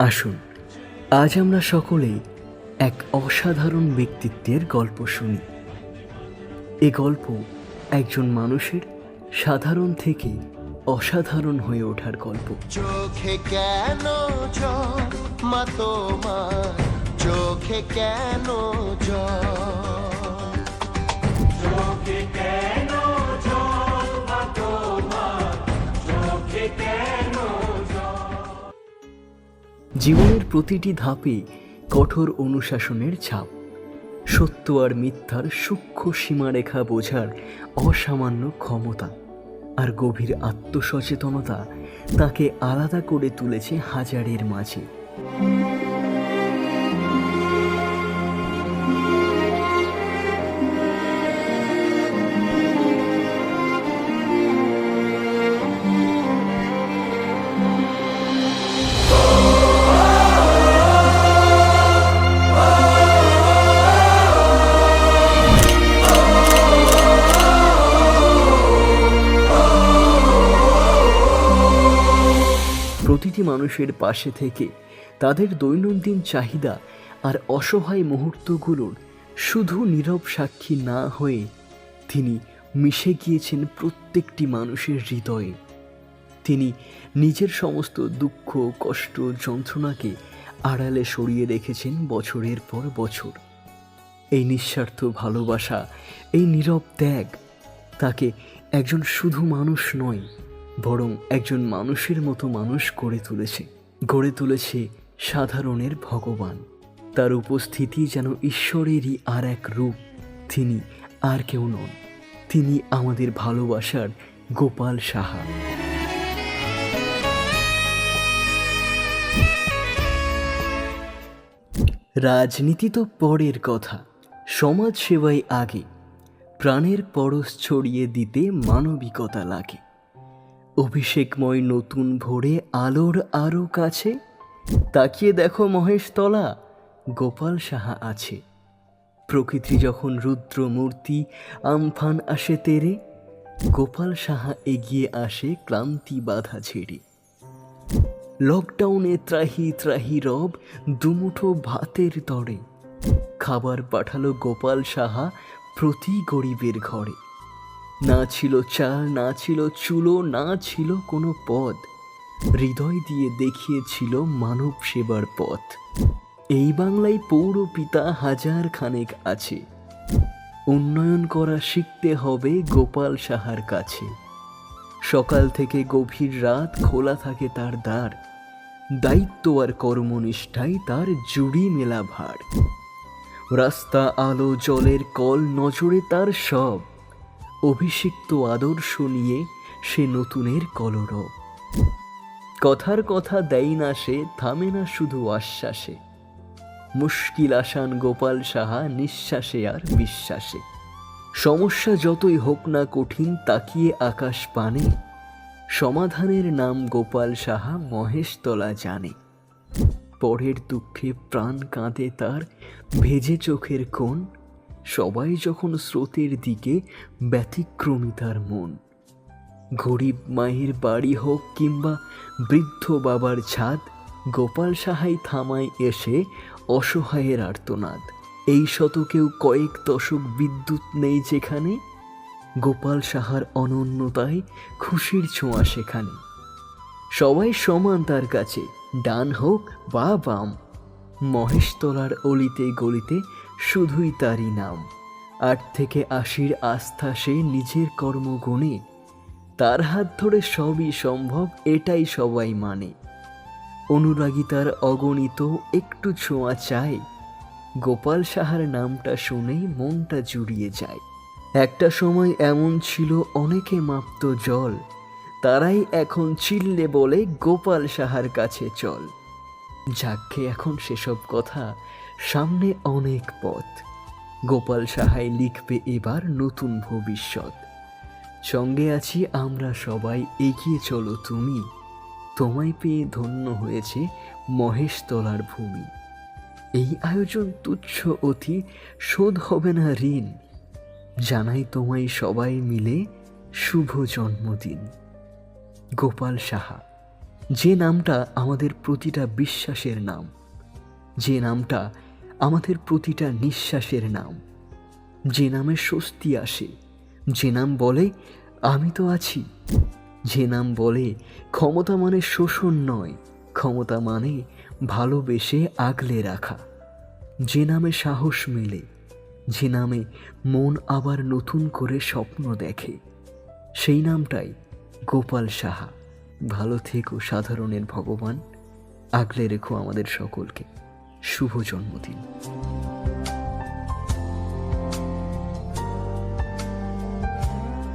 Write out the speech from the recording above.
আসুন, আজ আমরা সকলেই এক অসাধারণ ব্যক্তিত্বের গল্প শুনি। এ গল্প একজন মানুষের সাধারণ থেকে অসাধারণ হয়ে ওঠার গল্প। চোখে কেন চোখে কেন জল জীবনের প্রতিটি ধাপে কঠোর অনুশাসনের ছাপ। সত্য আর মিথ্যার সূক্ষ্ম সীমারেখা বোঝার অসামান্য ক্ষমতা আর গভীর আত্মসচেতনতা তাকে আলাদা করে তুলেছে হাজারের মাঝে। মানুষের পাশে থেকে তাদের দৈনন্দিন চাহিদা আর অসহায় মুহূর্তগুলোর শুধু নীরব সাক্ষী না হয়ে তিনি মিশে গিয়েছেন প্রত্যেকটি মানুষের হৃদয়ে। তিনি নিজের সমস্ত দুঃখ, কষ্ট, যন্ত্রণাকে আড়ালে সরিয়ে রেখেছেন বছরের পর বছর। এই নিঃস্বার্থ ভালোবাসা, এই নীরব ত্যাগ তাকে একজন শুধু মানুষ নয় বরং একজন মানুষের মতো মানুষ গড়ে তুলেছে। গড়ে তুলেছে সাধারণের ভগবান। তার উপস্থিতি যেন ঈশ্বরেরই আর এক রূপ। তিনি আর কেউ নন। তিনি আমাদের ভালোবাসার গোপাল সাহা। রাজনীতি তো পরের কথা। সমাজ সেবাই আগে। প্রাণের পরশ ছড়িয়ে দিতে মানবিকতা লাগে। অভিষেকময় নতুন ভোরে আলোর আরও কাছে? তাকিয়ে দেখো মহেশতলা গোপাল সাহা আছে। প্রকৃতি যখন রুদ্র মূর্তি আমফান আসে তেরে, গোপাল সাহা এগিয়ে আসে ক্লান্তি বাধা ছেড়ে। লকডাউনে ত্রাহি ত্রাহি রব, দুমুঠো ভাতের তরে। খাবার পাঠালো গোপাল সাহা প্রতি গরিবের ঘরে। না ছিল চাল, না ছিল চুলো, না ছিল কোনো পদ। হৃদয় দিয়ে দেখিয়েছিল মানব সেবার পথ। এই বাংলায় পৌর পিতা হাজার খানেক আছে। উন্নয়ন করা শিখতে হবে গোপাল সাহার কাছে। সকাল থেকে গভীর রাত খোলা থাকে তার দ্বার। দায়িত্ব আর কর্মনিষ্ঠায় তার জুড়ি মেলা ভার। রাস্তা, আলো, জলের কল, নজরে তার সব। অভিষিক্ত আদর্শ নিয়ে সে নতুনের কলরব। কথার কথা দেয় না সে, থামে না শুধু আশ্বাসে। মুশকিল আসান গোপাল সাহা, নিঃশ্বাসে আর বিশ্বাসে। সমস্যা যতই হোক না কঠিন, তাকিয়ে আকাশ পানে। সমাধানের নাম গোপাল সাহা, মহেশতলা জানে। পরের দুঃখে প্রাণ কাঁদে তার, ভেজে চোখের কোণ। সবাই যখন স্রোতের দিকে ব্যতিক্রমী তার মন, গরিব মায়ের বাড়ি হোক কিংবা বৃদ্ধ বাবার ছাদ, গোপাল সাহাই থামায় এসে অসহায়ের আর্তনাদ। এই শতকেও কয়েক দশক বিদ্যুৎ নেই যেখানে, গোপাল সাহার অনন্যতায় খুশির ছোঁয়া সেখানে। সবাই সমান তার কাছে, ডান হোক বা বাম, মহেশতলার অলিতে গলিতে শুধুই তারই নাম। আট থেকে আশির আস্থা সে নিজের কর্মগুণে। তার হাত ধরে সবই সম্ভব, এটাই সবাই মানে। অনুরাগী তার অগণিত একটু ছোঁয়া চাই গোপাল সাহার নামটা শুনেই মনটা জুড়িয়ে যায়। একটা সময় এমন ছিল অনেকে মাপ্ত জল। তারাই এখন চিল্লে বলে গোপাল সাহার কাছে চল। যাকে এখন সেসব কথা সামনে অনেক পথ। গোপাল সাহাই লিখবে এবার নতুন ভবিষ্যৎ। সঙ্গে আছি আমরা সবাই, এগিয়ে চলো তুমি। তোমায় পেয়ে ধন্য হয়েছে মহেশতলার ভূমি। এই আয়োজন তুচ্ছ অতি, শোধ হবে না ঋণ। জানাই তোমায় সবাই মিলে শুভ জন্মদিন। গোপাল সাহা, যে নামটা আমাদের প্রতিটা বিশ্বাসের নাম, যে নামটা আমাদের প্রতিটা নিঃশ্বাসের নাম। যে নামে স্বস্তি আসে, যে নাম বলে, আমি তো আছি। যে নাম বলে, ক্ষমতা মানে শোষণ নয়, ক্ষমতা মানে ভালোবেসে আগলে রাখা। যে নামে সাহস মেলে, যে নামে মন আবার নতুন করে স্বপ্ন দেখে। সেই নামটাই গোপাল সাহা। ভালো থেকো, সাধারণের ভগবান। আগলে রেখো আমাদের সকলকে। শুভ জন্মদিন।